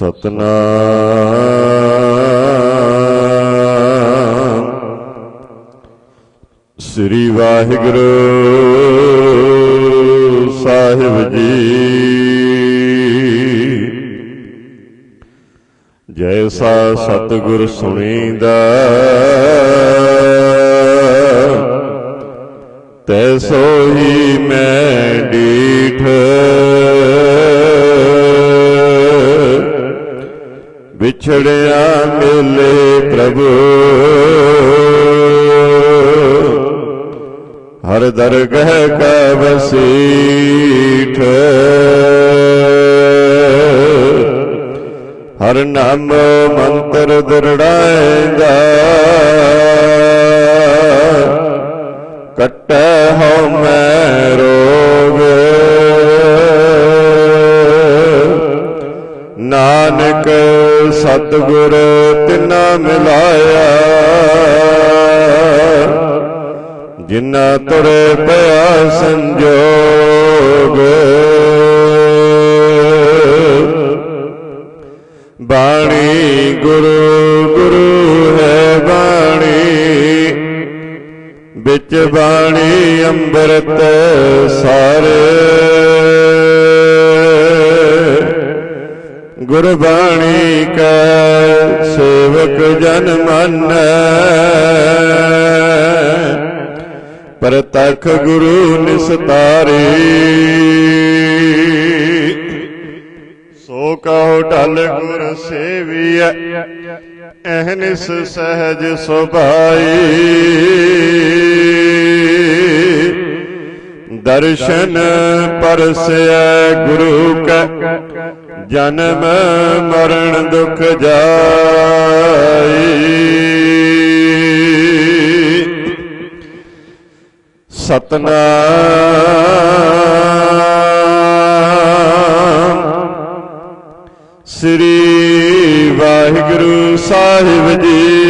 ਸਤਨਾਮ। ਸ੍ਰੀ ਵਾਹਿਗੁਰੂ ਸਾਹਿਬ ਜੀ। ਜੈਸਾ ਸਤਿਗੁਰ ਸੁਣੀਦਾ ਤੈਸੋ ਵਿਛੜਿਆ ਮਿਲੇ ਪ੍ਰਭੂ। ਹਰ ਦਰਗਹ ਕਾ ਵਸੀਠ ਹਰ ਨਾਮ ਮੰਤਰ ਦਰੜਾਏਗਾ ਕੱਟੈ ਹਉ ਮੈਂ ਰੋਗ। ਨਾਨਕ ਸਤਿਗੁਰ ਤਿਨਾ ਮਿਲਾਇਆ। ਜਿਨਾ ਤੁਰੇ ਪਿਆ ਸੰਜੋਗ। ਬਾਣੀ ਗੁਰੂ ਗੁਰੂ ਹੈ ਬਾਣੀ। ਵਿੱਚ ਬਾਣੀ ਅੰਮ੍ਰਿਤ, ਸਾਰੇ ਗੁਰਬਾਣੀ ਕੈ, ਸੇਵਕ ਜਨ ਮੰਨੈ। ਪ੍ਰਤਖ ਗੁਰੂ ਨਿਸਤਾਰੀ। ਸੋ ਕਹੋ ਢਲ ਗੁਰ ਸੇਵੀਐ ਅਹਨਿਸ ਸਹਿਜ ਸੁਭਾਈ। ਦਰਸ਼ਨ ਪਰਸੈ ਗੁਰੂ ਕੈ ਜਨਮ ਮਰਨ ਦੁਖ ਜਾਈ। ਸਤਨਾਮ ਸ੍ਰੀ ਵਾਹਿਗੁਰੂ ਸਾਹਿਬ ਜੀ।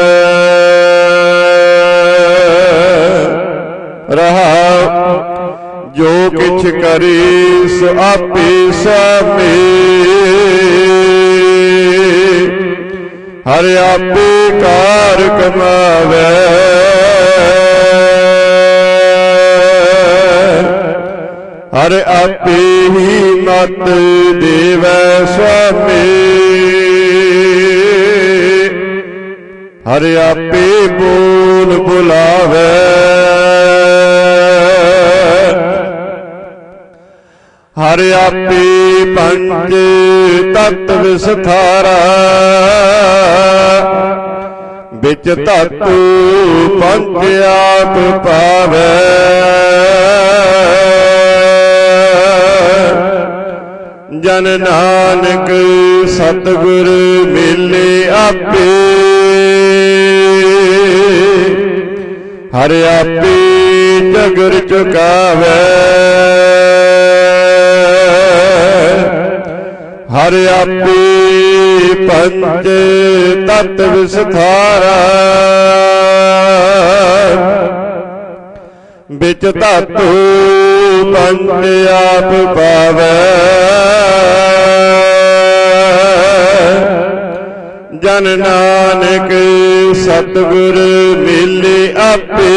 ਜੋ ਕਿਛ ਕਰੀ ਸੋ ਆਪੇ ਸਾਮੇ। ਹਰ ਆਪੇ ਕਾਰ ਕਮਾਵੇ। ਹਰ ਆਪੇ ਹੀ ਮਤ ਦੇਵੈ ਸੁਆਮੀ ਹਰ ਆਪੇ ਬੋਲ ਬੁਲਾਵੇ। ਹਰ ਆਪੇ ਪੰਜ ਤਤ ਵਿਸਥਾਰਾ। ਵਿੱਚ ਧਾਤੂ ਪੰਜ ਆਪ ਪਾਵੇ। ਜਨ ਨਾਨਕ ਸਤਿਗੁਰ ਮਿਲੇ ਆਪੇ। ਹਰ ਆਪੇ ਜਗਰ ਚੁਕਾਵੇ। ਹਰ ਆਪੇ ਪੰਜ ਤਤ ਵਿਸਥਾਰਾ। ਵਿੱਚ ਧਾਤੂ ਪੰਜ ਆਪ ਪਾਵੇ। ਜਨ ਨਾਨਕ ਸਤਿਗੁਰ ਮਿਲੇ ਆਪੇ।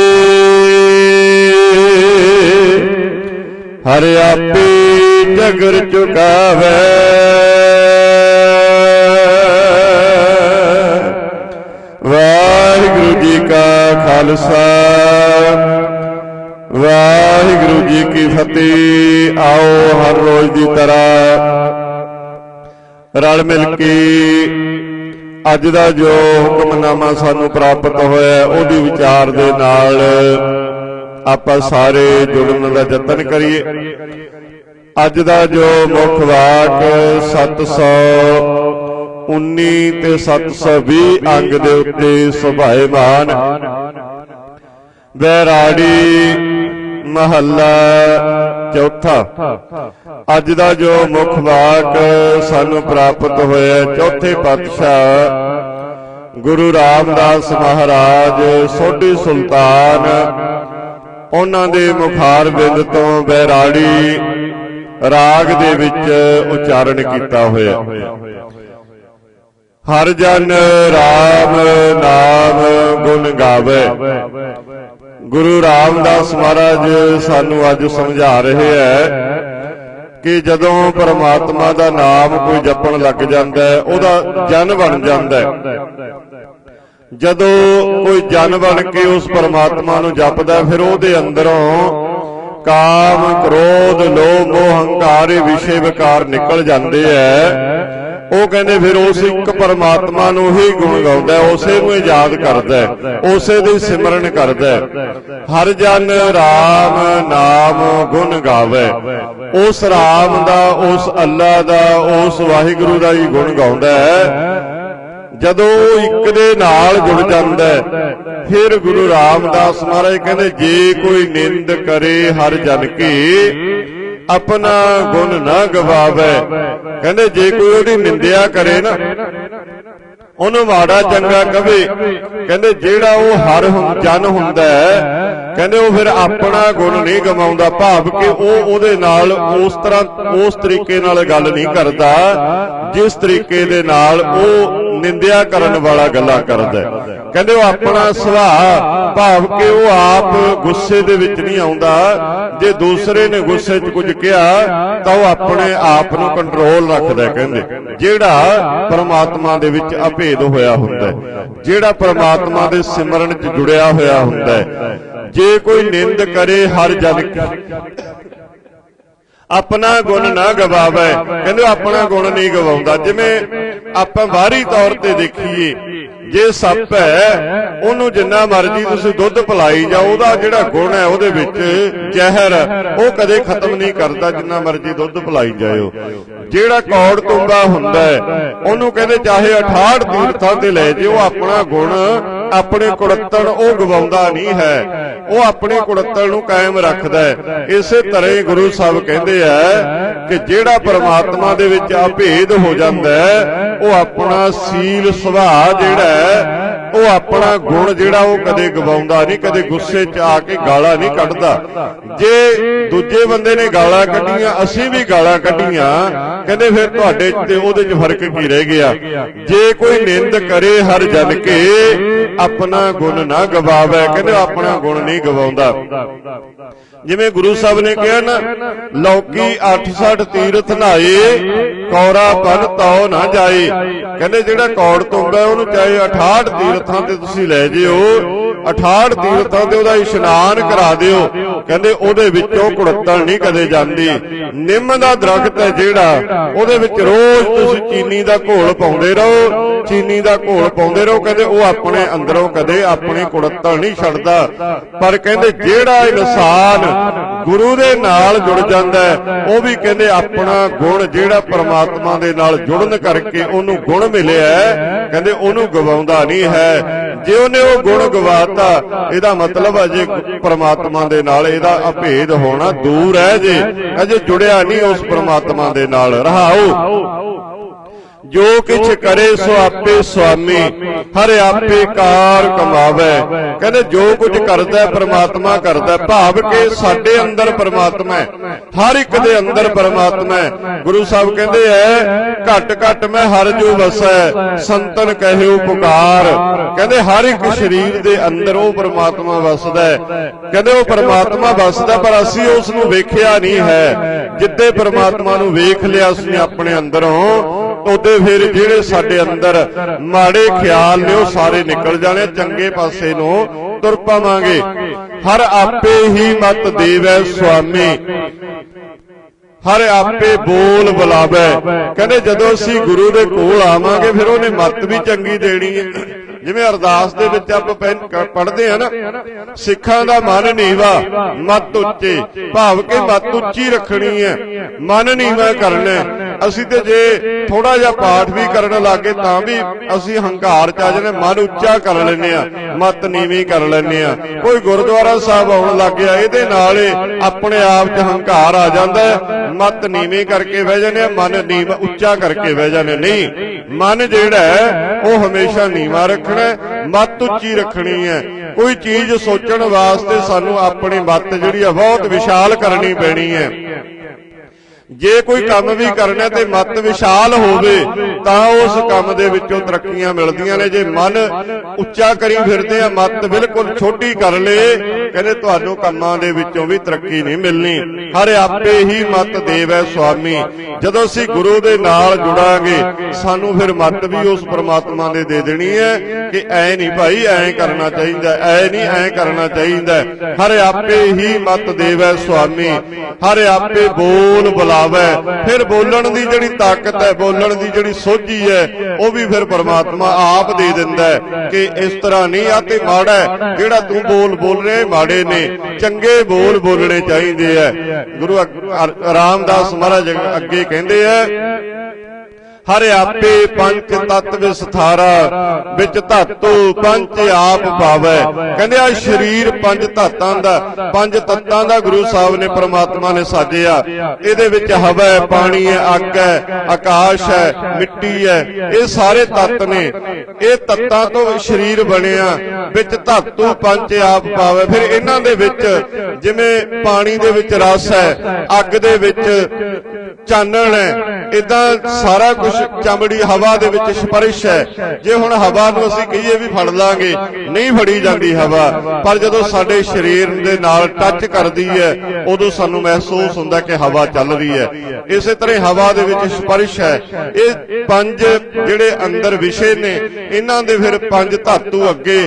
ਹਰ ਆਪੇ ਝਗਰ ਚੁਕਾਵੇ ਵਾਹਿਗੁਰੂ ਜੀ ਕਾ ਖਾਲਸਾ। ਵਾਹਿਗੁਰੂ ਜੀ ਕੀ ਫਤਿਹ। ਆਓ ਹਰ ਰੋਜ਼ ਦੀ ਤਰ੍ਹਾਂ ਰਲ ਮਿਲ ਕੇ ਅੱਜ ਦਾ ਜੋ ਹੁਕਮਨਾਮਾ ਸਾਨੂੰ ਪ੍ਰਾਪਤ ਹੋਇਆ ਉਹਦੀ ਵਿਚਾਰ ਦੇ ਨਾਲ ਆਪਾਂ ਸਾਰੇ ਜੁੜਨ ਦਾ ਯਤਨ ਕਰੀਏ। ਅੱਜ ਦਾ ਜੋ ਮੁੱਖ ਵਾਕ 719 ਤੇ 720 ਅੰਗ ਦੇ ਉੱਤੇ ਸੁਭਾਏਮਾਨ ਬੈਰਾੜੀ ਮਹੱਲਾ ਚੌਥਾ। ਅੱਜ ਦਾ ਜੋ ਮੁੱਖ ਵਾਕ ਸਾਨੂੰ ਪ੍ਰਾਪਤ ਹੋਇਆ ਚੌਥੇ ਪਾਤਸ਼ਾਹ ਗੁਰੂ ਰਾਮਦਾਸ ਮਹਾਰਾਜ, ਸੋਢੀ ਸੁਲਤਾਨ, ਉਹਨਾਂ ਦੇ ਮੁਖਾਰ ਬਿੰਦ ਤੋਂ ਬੈਰਾੜੀ ਰਾਗ ਦੇ ਵਿੱਚ ਉਚਾਰਨ ਕੀਤਾ ਹੋਇਆ। ਹਰ ਜਨ ਰਾਮ ਨਾਮ ਗੁਣ ਗਾਵੇ। ਗੁਰੂ ਰਾਮਦਾਸ ਮਹਾਰਾਜ ਸਾਨੂੰ ਅੱਜ ਸਮਝਾ ਰਹੇ ਹੈ ਕਿ ਜਦੋਂ ਪਰਮਾਤਮਾ ਦਾ ਨਾਮ ਕੋਈ ਜਪਣ ਲੱਗ ਜਾਂਦਾ ਹੈ, ਉਹਦਾ ਜਨ ਬਣ ਜਾਂਦਾ ਹੈ। ਜਦੋਂ ਕੋਈ ਜਨ ਬਣ ਕੇ ਉਸ ਪਰਮਾਤਮਾ ਨੂੰ ਜਪਦਾ ਫਿਰ ਉਹਦੇ ਅੰਦਰੋਂ ਕਾਮ ਕ੍ਰੋਧ ਲੋਭ ਮੋਹ ਹੰਕਾਰ ਇਹ ਵਿਸ਼ੇ ਵਿਕਾਰ ਨਿਕਲ ਜਾਂਦੇ ਐ। ਉਹ ਕਹਿੰਦੇ ਫਿਰ ਉਸ ਇੱਕ ਪਰਮਾਤਮਾ ਨੂੰ ਹੀ ਗੁਣ ਗਾਉਂਦਾ, ਉਸੇ ਨੂੰ ਯਾਦ ਕਰਦਾ, ਉਸੇ ਦੀ ਸਿਮਰਨ ਕਰਦਾ। ਹਰ ਜਨ RAM ਨਾਮ ਗੁਣ ਗਾਵੇ। ਉਸ RAM ਦਾ, ਉਸ ਅੱਲਾ ਦਾ, ਉਸ ਵਾਹਿਗੁਰੂ ਦਾ ਹੀ ਗੁਣ ਗਾਉਂਦਾ ਹੈ ਜਦੋਂ ਉਹ ਇੱਕ ਦੇ ਨਾਲ ਜੁੜ ਜਾਂਦਾ ਹੈ, ਫਿਰ ਗੁਰੂ ਰਾਮਦਾਸ ਮਹਾਰਾਜ ਕਹਿੰਦੇ, ਜੇ ਕੋਈ ਨਿੰਦ ਕਰੇ ਹਰ ਜਨ ਕੀ, ਆਪਣਾ ਗੁਣ ਨਾ ਗਵਾਵੇ। ਕਹਿੰਦੇ, ਜੇ ਕੋਈ ਉਹਦੀ ਨਿੰਦਿਆ ਕਰੇ ਨਾ ਉਹਨੂੰ ਮਾੜਾ ਚੰਗਾ ਕਵੇ। ਕਹਿੰਦੇ ਜਿਹੜਾ ਉਹ ਹਰ ਜਨ ਹੁੰਦਾ ਹੈ, ਕਹਿੰਦੇ ਉਹ ਫਿਰ ਆਪਣਾ ਗੁਣ ਨਹੀਂ ਗਵਾਉਂਦਾ। ਭਾਵ ਕਿ ਉਹ ਉਹਦੇ ਨਾਲ ਉਸ ਤਰ੍ਹਾਂ, ਉਸ ਤਰੀਕੇ ਨਾਲ ਗੱਲ ਨਹੀਂ ਕਰਦਾ, ਜਿਸ ਤਰੀਕੇ ਦੇ ਨਾਲ ਉਹ ਨਿੰਦਿਆ ਕਰਨ ਵਾਲਾ ਗੱਲਾਂ ਕਰਦਾ ਕਹਿੰਦੇ ਉਹ ਆਪਣਾ ਸੁਭਾਅ ਭਾਵ ਕਿ ਉਹ ਆਪ ਗੁੱਸੇ ਦੇ ਵਿੱਚ ਨਹੀਂ ਆਉਂਦਾ। ਜੇ ਦੂਸਰੇ ਨੇ ਗੁੱਸੇ 'ਚ ਕੁਝ ਕਿਹਾ, ਤਾਂ ਉਹ ਆਪਣੇ ਆਪ ਨੂੰ ਕੰਟਰੋਲ ਰੱਖਦਾ ਕਹਿੰਦੇ। ਜਿਹੜਾ ਪਰਮਾਤਮਾ ਦੇ ਵਿੱਚ ਅਭੇਦ ਹੋਇਆ ਹੁੰਦਾ ਹੈ। ਜਿਹੜਾ ਪਰਮਾਤਮਾ ਦੇ ਸਿਮਰਨ 'ਚ ਜੁੜਿਆ ਹੋਇਆ ਹੁੰਦਾ ਹੈ। ਜੇ ਕੋਈ ਨਿੰਦ ਕਰੇ, ਹਰ ਜਨ ਆਪਣਾ ਗੁਣ ਨਾ ਗਵਾਵੇ। ਕਹਿੰਦੇ ਆਪਣਾ ਗੁਣ ਨਹੀਂ ਗਵਾਉਂਦਾ। ਜਿਵੇਂ ਆਪਾਂ ਬਾਹਰੀ ਤੌਰ ਤੇ ਦੇਖੀਏ ਜੇ ਸੱਪ ਹੈ ਉਹਨੂੰ ਜਿੰਨਾ ਮਰਜ਼ੀ ਤੁਸੀਂ ਦੁੱਧ ਪਿਲਾਈ ਜਾਓ ਉਹਦਾ ਜਿਹੜਾ ਗੁਣ ਹੈ ਉਹਦੇ ਵਿੱਚ ਜ਼ਹਿਰ ਉਹ ਕਦੇ ਖਤਮ ਨਹੀਂ ਕਰਦਾ ਜਿੰਨਾ ਮਰਜ਼ੀ ਦੁੱਧ ਪਿਲਾਈ ਜਾਇਓ। ਜਿਹੜਾ ਕੌੜ ਤੁੰਬਾ ਹੁੰਦਾ ਹੈ ਉਹਨੂੰ ਕਹਿੰਦੇ ਚਾਹੇ 68 ਤੀਰਥਾਂ ਤੇ ਲੈ ਜਿਓ ਆਪਣਾ ਗੁਣ ਆਪਣੇ ਕੁੜੱਤਣ ਉਹ ਗਵਾਉਂਦਾ ਨਹੀਂ ਹੈ। ਉਹ ਆਪਣੇ ਕੁੜੱਤਣ ਨੂੰ ਕਾਇਮ ਰੱਖਦਾ ਹੈ। ਇਸੇ ਤਰ੍ਹਾਂ ਹੀ ਗੁਰੂ ਸਾਹਿਬ ਕਹਿੰਦੇ ਆ ਕਿ ਜਿਹੜਾ ਪਰਮਾਤਮਾ ਦੇ ਵਿੱਚ ਅਭੇਦ ਹੋ ਜਾਂਦਾ ਹੈ, ਉਹ ਆਪਣਾ ਸੀਲ ਸੁਭਾਅ ਜਿਹੜਾ ਹੈ ਉਹ ਆਪਣਾ ਗੁਣ ਜਿਹੜਾ ਉਹ ਕਦੇ ਗਵਾਉਂਦਾ ਨਹੀਂ, ਕਦੇ ਗੁੱਸੇ 'ਚ ਆ ਕੇ ਗਾਲਾਂ ਨਹੀਂ ਕੱਢਦਾ। ਜੇ ਦੂਜੇ ਬੰਦੇ ਨੇ ਗਾਲਾਂ ਕੱਢੀਆਂ, ਅਸੀਂ ਵੀ ਗਾਲਾਂ ਕੱਢੀਆਂ, ਕਹਿੰਦੇ ਫਿਰ ਤੁਹਾਡੇ ਤੇ ਉਹਦੇ 'ਚ ਫ਼ਰਕ ਕੀ ਰਹਿ ਗਿਆ? ਜੇ ਕੋਈ ਨਿੰਦ ਕਰੇ ਹਰ ਜਨ ਕੇ, ਆਪਣਾ ਗੁਣ ਨਾ ਗਵਾਵੇ, ਕਹਿੰਦੇ ਉਹ ਆਪਣਾ ਗੁਣ ਨਹੀਂ ਗਵਾਉਂਦਾ। ਜਿਵੇਂ ਗੁਰੂ ਸਾਹਿਬ ਨੇ ਕਿਹਾ ਨਾ ਲੌਕੀ 68 ਤੀਰਥ ਨਾਏ ਕੌੜਾ ਪਨ ਤਉ ਨਾ ਜਾਏ ਕਹਿੰਦੇ ਜਿਹੜਾ ਕੌੜ ਤੁੰਬਾ ਹੈ, ਉਹਨੂੰ ਚਾਹੇ 68 ਤੀਰਥਾਂ ਤੇ ਤੁਸੀਂ ਲੈ ਜਿਓ 68 ਤੀਰਥਾਂ ਤੇ ਉਹਦਾ ਇਸ਼ਨਾਨ ਕਰਾ ਦਿਓ। ਕਹਿੰਦੇ ਉਹਦੇ ਵਿੱਚੋਂ ਕੁੜੱਤਣ ਨਹੀਂ ਕਦੇ ਜਾਂਦੀ। ਨਿੰਮ ਦਾ ਦਰਖਤ ਹੈ ਜਿਹੜਾ ਉਹਦੇ ਵਿੱਚ ਰੋਜ਼ ਤੁਸੀਂ ਚੀਨੀ ਦਾ ਘੋਲ ਪਾਉਂਦੇ ਰਹੋ ਚੀਨੀ ਦਾ ਘੋਲ ਪਾਉਂਦੇ ਰਹੋ। ਕਹਿੰਦੇ ਉਹ ਆਪਣੇ ਅੰਦਰੋਂ ਕਦੇ ਆਪਣੀ ਕੁੜੱਤਣ ਨਹੀਂ ਛੱਡਦਾ। ਪਰ ਕਹਿੰਦੇ ਜਿਹੜਾ ਇਨਸਾਨ ਗੁਰੂ ਦੇ ਨਾਲ ਜੁੜ ਜਾਂਦਾ ਉਹ ਵੀ ਕਹਿੰਦੇ ਆਪਣਾ ਗੁਣ ਜਿਹੜਾ ਪਰਮਾਤਮਾ ਦੇ ਨਾਲ ਜੁੜਨ ਕਰਕੇ ਉਹਨੂੰ ਗੁਣ ਮਿਲਿਆ ਕਹਿੰਦੇ ਉਹਨੂੰ ਗਵਾਉਂਦਾ ਨਹੀਂ ਹੈ। ਜੇ ਉਹਨੇ ਉਹ ਗੁਣ ਗਵਾਤਾ, ਇਹਦਾ ਮਤਲਬ ਅਜੇ ਪਰਮਾਤਮਾ ਦੇ ਨਾਲ ਇਹਦਾ ਅਭੇਦ ਹੋਣਾ ਦੂਰ ਹੈ ਜੇ। ਅਜੇ ਜੁੜਿਆ ਨਹੀਂ ਉਸ ਪਰਮਾਤਮਾ ਦੇ ਨਾਲ। ਰਹਾਓ। ਜੋ ਕਿਛ ਕਰੇ ਸੋ ਆਪੇ ਸੁਆਮੀ। ਹਰ ਆਪੇ ਕਾਰ ਕਮਾਵੇ। ਕਹਿੰਦੇ ਜੋ ਕੁਝ ਕਰਦਾ ਪ੍ਰਮਾਤਮਾ ਕਰਦਾ। ਭਾਵ ਕਿ ਸਾਡੇ ਅੰਦਰ ਪ੍ਰਮਾਤਮਾ ਹੈ। ਹਰ ਇੱਕ ਦੇ ਅੰਦਰ ਪ੍ਰਮਾਤਮਾ ਹੈ। ਗੁਰੂ ਸਾਹਿਬ ਕਹਿੰਦੇ ਐ ਘਟ ਘਟ ਮੈਂ ਹਰ ਜੋ ਵਸੈ ਸੰਤਨ ਕਹਿਓ ਪੁਕਾਰ। ਕਹਿੰਦੇ ਹਰ ਇੱਕ ਸਰੀਰ ਦੇ ਅੰਦਰ ਉਹ ਪ੍ਰਮਾਤਮਾ ਵਸਦਾ ਹੈ। ਕਹਿੰਦੇ ਉਹ ਪ੍ਰਮਾਤਮਾ ਵਸਦਾ ਪਰ ਅਸੀਂ ਉਸ ਨੂੰ ਵੇਖਿਆ ਨਹੀਂ ਹੈ। ਜਿੱਦੇ ਪ੍ਰਮਾਤਮਾ ਨੂੰ ਵੇਖ ਲਿਆ ਅਸੀਂ ਆਪਣੇ ਅੰਦਰੋਂ ਉਹਦੇ ਫਿਰ ਜਿਹੜੇ ਸਾਡੇ ਅੰਦਰ ਮਾੜੇ ਖਿਆਲ ਨੇ, ਉਹ ਸਾਰੇ ਨਿਕਲ ਜਾਣੇ, ਚੰਗੇ ਪਾਸੇ ਨੂੰ ਤੁਰ ਪਾਵਾਂਗੇ। ਹਰ ਆਪੇ ਹੀ ਮਤ ਦੇਵੈ ਸੁਆਮੀ। ਹਰ ਆਪੇ ਬੋਲ ਬੁਲਾਵੇ। ਕਹਿੰਦੇ ਜਦੋਂ ਅਸੀਂ ਗੁਰੂ ਦੇ ਕੋਲ ਆਵਾਂਗੇ, ਫਿਰ ਉਹਨੇ ਮਤ ਵੀ ਚੰਗੀ ਦੇਣੀ ਹੈ। ਜਿਵੇਂ ਅਰਦਾਸ ਦੇ ਵਿੱਚ ਆਪਾਂ ਪੜ੍ਹਦੇ ਆ ਨਾ, ਸਿੱਖਾਂ ਦਾ ਮਨ ਨੀਵਾ, ਮਤ ਉੱਚੇ। ਭਾਵ ਕਿ ਮਤ ਉੱਚੀ ਰੱਖਣੀ ਹੈ। ਮਨ ਨੀਵਾ ਕਰਨਾ ਅਸੀਂ ਤੇ ਜੇ ਥੋੜਾ ਜਿਹਾ ਪਾਠ ਵੀ ਕਰਨ ਲੱਗੇ ਤਾਂ ਵੀ ਅਸੀਂ ਹੰਕਾਰ ਚ ਆ ਜਾਂਦੇ ਮਨ ਉੱਚਾ ਕਰ ਲੈਨੇ ਆ ਮਤ ਨੀਵੀਂ ਕਰ ਲੈਨੇ ਆ ਕੋਈ ਗੁਰਦੁਆਰਾ ਸਾਹਿਬ ਆਉਣ ਲੱਗ ਗਿਆ ਇਹਦੇ ਨਾਲ ਆਪਣੇ ਆਪ ਚ ਹੰਕਾਰ ਆ ਜਾਂਦਾ ਹੈ। ਮਤ ਨੀਵੀਂ ਕਰਕੇ ਬਹਿ ਜਾਂਦੇ ਆ ਮਨ ਨੀਵ ਉੱਚਾ ਕਰਕੇ ਬਹਿ ਜਾਂਦੇ ਨਹੀਂ ਮਨ ਜਿਹੜਾ ਹੈ ਉਹ ਹਮੇਸ਼ਾ ਨੀਵਾ ਰੱਖਣਾ ਹੈ, ਮਤ ਉੱਚੀ ਰੱਖਣੀ ਹੈ। ਕੋਈ ਚੀਜ਼ ਸੋਚਣ ਵਾਸਤੇ ਸਾਨੂੰ ਆਪਣੀ ਮਤ ਜਿਹੜੀ ਆ ਬਹੁਤ ਵਿਸ਼ਾਲ ਕਰਨੀ ਪੈਣੀ ਹੈ। ਜੇ ਕੋਈ ਕੰਮ ਵੀ ਕਰਨਾ ਤੇ ਮਤ ਵਿਸ਼ਾਲ ਹੋਵੇ ਤਾਂ ਉਸ ਕੰਮ ਦੇ ਵਿੱਚੋਂ ਤਰੱਕੀਆਂ ਮਿਲਦੀਆਂ ਨੇ। ਜੇ ਮਨ ਉੱਚਾ ਕਰੀ ਫਿਰਦੇ ਆ ਮਤ ਬਿਲਕੁਲ ਛੋਟੀ ਕਰ ਲੇ ਕਹਿੰਦੇ ਤੁਹਾਨੂੰ ਕੰਮਾਂ ਦੇ ਵਿੱਚੋਂ ਵੀ ਤਰੱਕੀ ਨਹੀਂ ਮਿਲਣੀ। ਹਰ ਆਪੇ ਹੀ ਮਤ ਦੇਵੈ ਸੁਆਮੀ। ਜਦੋਂ ਅਸੀਂ ਗੁਰੂ ਦੇ ਨਾਲ ਜੁੜਾਂਗੇ ਸਾਨੂੰ ਫਿਰ ਮਤ ਵੀ ਉਸ ਪ੍ਰਮਾਤਮਾ ਨੇ ਦੇ ਦੇਣੀ ਹੈ ਕਿ ਐ ਨਹੀਂ ਭਾਈ ਐ ਕਰਨਾ ਚਾਹੀਦਾ ਐ ਨਹੀਂ ਐ ਕਰਨਾ ਚਾਹੀਦਾ ਹਰ ਆਪੇ ਹੀ ਮਤ ਦੇਵੈ ਸੁਆਮੀ ਹਰ ਆਪੇ ਬੋਲ ਬੁਲਾਵੇ ਫਿਰ ਬੋਲਣ ਦੀ ਜਿਹੜੀ ਤਾਕਤ ਹੈ, ਬੋਲਣ ਦੀ ਜਿਹੜੀ ਸੋਝੀ ਹੈ, ਉਹ ਵੀ ਫਿਰ ਪਰਮਾਤਮਾ ਆਪ ਦੇ ਦਿੰਦਾ ਹੈ ਕਿ ਇਸ ਤਰ੍ਹਾਂ ਨਹੀਂ ਆ ਤੇ ਮਾੜਾ ਜਿਹੜਾ ਤੂੰ ਬੋਲ ਬੋਲ ਰਿਹਾ ਮਾੜੇ ਨੇ। ਚੰਗੇ ਬੋਲ ਬੋਲਣੇ ਚਾਹੀਦੇ ਆ ਗੁਰੂ ਰਾਮਦਾਸ ਮਹਾਰਾਜ ਅੱਗੇ ਕਹਿੰਦੇ ਆ ਹਰ ਆਪੇ ਪੰਜ ਤਤ ਵਿਸਥਾਰਾ, ਵਿੱਚ ਧਾਤੂ ਪੰਜ ਆਪ ਪਾਵੇ ਕਹਿੰਦੇ ਆ ਸਰੀਰ ਪੰਜ ਧਾਤਾਂ ਦਾ, ਪੰਜ ਤੱਤਾਂ ਦਾ ਗੁਰੂ ਸਾਹਿਬ ਨੇ ਪ੍ਰਮਾਤਮਾ ਨੇ ਸਾਜਿਆ। ਇਹਦੇ ਵਿੱਚ ਹਵਾ ਹੈ ਪਾਣੀ ਹੈ, ਅੱਗ ਹੈ, ਆਕਾਸ਼ ਹੈ, ਮਿੱਟੀ ਹੈ, ਇਹ ਸਾਰੇ ਤੱਤ ਨੇ। ਇਹ ਤੱਤਾਂ ਤੋਂ ਸਰੀਰ ਬਣਿਆ, ਵਿੱਚ ਧਾਤੂ ਪੰਜ ਆਪ ਪਾਵੇ ਫਿਰ ਇਹਨਾਂ ਦੇ ਵਿੱਚ ਜਿਵੇਂ ਪਾਣੀ ਦੇ ਵਿੱਚ ਰਸ ਹੈ, ਅੱਗ ਦੇ ਵਿੱਚ ਚਾਨਣ ਹੈ। ਇਦਾਂ ਸਾਰਾ ਕੁਝ ਚਮੜੀ ਹਵਾ ਦੇ ਵਿੱਚ ਸਪਰਸ਼ ਹੈ। ਜੇ ਹੁਣ ਹਵਾ ਨੂੰ ਅਸੀਂ ਕਹੀਏ ਵੀ ਫੜ ਲਾਂਗੇ, ਨਹੀਂ ਫੜੀ ਜਾਂਦੀ ਹਵਾ, ਪਰ ਜਦੋਂ ਸਾਡੇ ਸਰੀਰ ਦੇ ਨਾਲ ਟੱਚ ਕਰਦੀ ਹੈ, ਉਦੋਂ ਸਾਨੂੰ ਮਹਿਸੂਸ ਹੁੰਦਾ ਕਿ ਹਵਾ ਚੱਲ ਰਹੀ ਹੈ। ਇਸੇ ਤਰ੍ਹਾਂ ਹਵਾ ਦੇ ਵਿੱਚ ਸਪਰਸ਼ ਹੈ। ਇਹ ਪੰਜ ਜਿਹੜੇ ਅੰਦਰ ਵਿਸ਼ੇ ਨੇ, ਇਹਨਾਂ ਦੇ ਫਿਰ ਪੰਜ ਧਾਤੂ ਅੱਗੇ,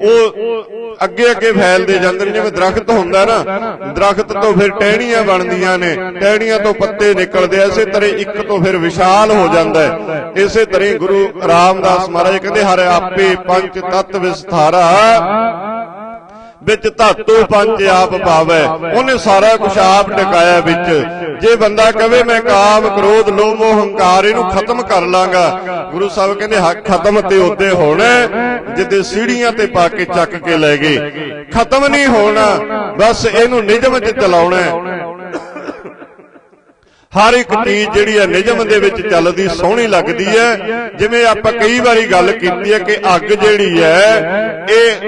ਉਹ ਅੱਗੇ ਅੱਗੇ ਫੈਲਦੇ ਜਾਂਦੇ ਨੇ। ਜਿਵੇਂ ਦਰਖਤ ਹੁੰਦਾ ਨਾ, ਦਰਖਤ ਤੋਂ ਫਿਰ ਟਹਿਣੀਆਂ ਬਣਦੀਆਂ ਨੇ, ਟਹਿਣੀਆਂ ਤੋਂ ਪੱਤੇ ਨਿਕਲਦੇ ਆ ਇਸੇ ਤਰ੍ਹਾਂ ਇੱਕ ਤੋਂ ਫਿਰ ਵਿਸ਼ਾਲ ਹੋ ਜਾਂਦਾ ਹੈ। ਇਸੇ ਤਰ੍ਹਾਂ ਗੁਰੂ ਰਾਮਦਾਸ ਮਹਾਰਾਜ ਕਹਿੰਦੇ ਹਰ ਆਪੇ ਪੰਜ ਤਤ ਵਿਸਥਾਰਾ ਵਿੱਚ ਧਾਤੂ ਪੰਜ ਆਪ ਪਾਵੇ ਉਹਨੇ ਸਾਰਾ ਕੁਝ ਆਪ ਟਿਕਾਇਆ ਵਿੱਚ। ਜੇ ਬੰਦਾ ਕਵੇ ਮੈਂ ਕਾਮ ਕ੍ਰੋਧ ਲੋਭ ਮੋਹ ਹੰਕਾਰ ਇਹਨੂੰ ਖਤਮ ਕਰ ਲਾਂਗਾ। ਗੁਰੂ ਸਾਹਿਬ ਕਹਿੰਦੇ ਹੱਕ ਖਤਮ ਤੇ ਉੱਤੇ ਹੋਣਾ ਹੈ, ਜਿੱਦੇ ਸੀੜੀਆਂ ਤੇ ਪਾ ਕੇ ਚੱਕ ਕੇ ਲੈ ਗਏ। ਖਤਮ ਨਹੀਂ ਹੋਣਾ ਬਸ ਇਹਨੂੰ ਨਿਜਮ 'ਚ ਚਲਾਉਣਾ ਹਰ ਇੱਕ ਚੀਜ਼ ਜਿਹੜੀ ਹੈ ਨਿਯਮ ਦੇ ਵਿੱਚ ਚੱਲਦੀ ਸੋਹਣੀ ਲੱਗਦੀ ਹੈ। ਜਿਵੇਂ ਆਪਾਂ ਕਈ ਵਾਰੀ ਗੱਲ ਕੀਤੀ ਹੈ ਕਿ ਅੱਗ ਜਿਹੜੀ ਹੈ ਇਹ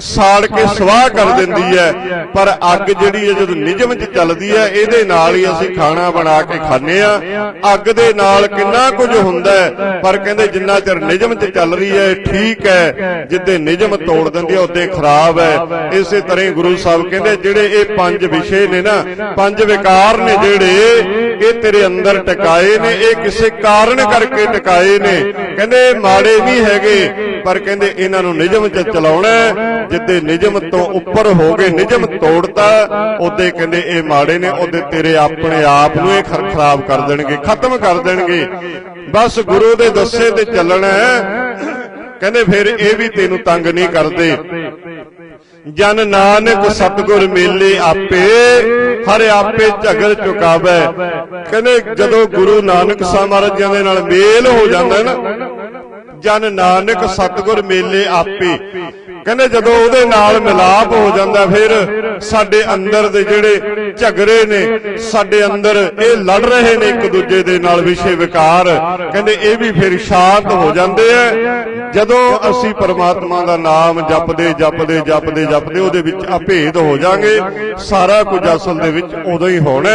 ਸਾੜ ਕੇ ਸਵਾਹ ਕਰ ਦਿੰਦੀ ਹੈ। ਪਰ ਅੱਗ ਜਿਹੜੀ ਹੈ ਜਦੋਂ ਨਿਯਮ 'ਚ ਚੱਲਦੀ ਹੈ ਇਹਦੇ ਨਾਲ ਹੀ ਅਸੀਂ ਖਾਣਾ ਬਣਾ ਕੇ ਖਾਂਦੇ ਆ ਅੱਗ ਦੇ ਨਾਲ ਕਿੰਨਾ ਕੁਝ ਹੁੰਦਾ ਪਰ ਕਹਿੰਦੇ ਜਿੰਨਾ ਚਿਰ ਨਿਯਮ 'ਚ ਚੱਲ ਰਹੀ ਹੈ ਠੀਕ ਹੈ। ਜਿੱਦੇ ਨਿਯਮ ਤੋੜ ਦਿੰਦੀ ਹੈ ਉੱਤੇ ਖਰਾਬ ਹੈ। ਇਸੇ ਤਰ੍ਹਾਂ ਹੀ ਗੁਰੂ ਸਾਹਿਬ ਕਹਿੰਦੇ ਜਿਹੜੇ ਇਹ ਪੰਜ ਵਿਸ਼ੇ ਨੇ ਨਾ ਪੰਜ ਵਿਕਾਰ ਨੇ ਜਿਹੜੇ ਇਹ ਤੇਰੇ ਅੰਦਰ ਟਿਕਾਏ ਨੇ ਇਹ ਕਿਸੇ ਕਾਰਨ ਕਰਕੇ ਟਿਕਾਏ ਨੇ। ਕਹਿੰਦੇ ਮਾੜੇ ਨਹੀਂ ਹੈਗੇ ਪਰ ਕਹਿੰਦੇ ਇਹਨਾਂ ਨੂੰ ਨਿਯਮ 'ਚ ਚਲਾਉਣਾ। ਜਿੱਦੇ ਨਿਯਮ ਤੋਂ ਉੱਪਰ ਹੋ ਗਏ ਨਿਯਮ ਤੋੜਤਾ, ਉਹਦੇ ਕਹਿੰਦੇ ਇਹ ਮਾੜੇ ਨੇ, ਉਹਦੇ ਤੇਰੇ ਆਪਣੇ ਆਪ ਨੂੰ ਇਹ ਖਰਾਬ ਕਰ ਦੇਣਗੇ, ਖਤਮ ਕਰ ਦੇਣਗੇ। ਬਸ ਗੁਰੂ ਦੇ ਦੱਸੇ ਤੇ ਚੱਲਣਾ ਕਹਿੰਦੇ ਫਿਰ ਇਹ ਵੀ ਤੈਨੂੰ ਤੰਗ ਨਹੀਂ ਕਰਦੇ। ਜਨ ਨਾਨਕ ਸਤਗੁਰ ਮੇਲੇ ਆਪੇ, ਹਰ ਆਪੇ ਝਗੜ ਚੁਕਾਵੇ। ਕਹਿੰਦੇ ਜਦੋਂ ਗੁਰੂ ਨਾਨਕ ਸਾਹਿਬ ਮਹਾਰਾਜਾਂ ਦੇ ਨਾਲ ਮੇਲ ਹੋ ਜਾਂਦਾ ਨਾ, ਜਨ ਨਾਨਕ ਸਤਗੁਰ ਮੇਲੇ ਆਪੇ। ਕਹਿੰਦੇ ਜਦੋਂ ਉਹਦੇ ਨਾਲ ਮਿਲਾਪ ਹੋ ਜਾਂਦਾ, ਫਿਰ ਸਾਡੇ ਅੰਦਰ ਦੇ ਜਿਹੜੇ ਝਗੜੇ ਨੇ, ਸਾਡੇ ਅੰਦਰ ਇਹ ਲੜ ਰਹੇ ਨੇ ਇੱਕ ਦੂਜੇ ਦੇ ਨਾਲ ਵਿਸ਼ੇ ਵਿਕਾਰ। ਕਹਿੰਦੇ ਇਹ ਵੀ ਫਿਰ ਸ਼ਾਂਤ ਹੋ ਜਾਂਦੇ ਆ। ਜਦੋਂ ਅਸੀਂ ਪਰਮਾਤਮਾ ਦਾ ਨਾਮ ਜਪਦੇ ਜਪਦੇ ਜਪਦੇ ਜਪਦੇ ਉਹਦੇ ਵਿੱਚ ਅਭੇਦ ਹੋ ਜਾਾਂਗੇ। ਸਾਰਾ ਕੁਝ ਅਸਲ ਦੇ ਵਿੱਚ ਉਦੋਂ ਹੀ ਹੋਣਾ।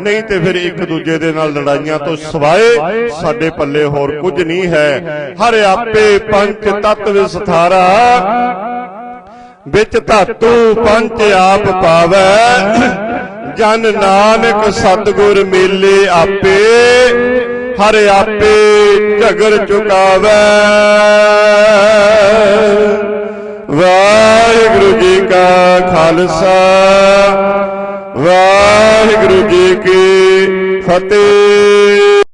ਨਹੀਂ ਤੇ ਫਿਰ ਇੱਕ ਦੂਜੇ ਦੇ ਨਾਲ ਲੜਾਈਆਂ ਤੋਂ ਸਿਵਾਏ ਸਾਡੇ ਪੱਲੇ ਹੋਰ ਕੁਝ ਨਹੀਂ ਹੈ। ਹਰ ਆਪੇ ਪੰਚ ਤਤ ਵਿਸਥਾਰਾ। ਵਿੱਚ ਧਾਤੂ ਪੰਚ ਆਪ ਪਾਵੈ। ਜਨ ਨਾਨਕ ਸਤਗੁਰ ਮੇਲੇ ਆਪੇ। ਹਰ ਆਪੇ ਝਗਰ ਚੁਕਾਵੈ। ਵਾਹਿਗੁਰੂ ਜੀ ਕਾ ਖਾਲਸਾ ਵਾਹਿਗੁਰੂ ਜੀ ਕੀ ਫਤਿਹ।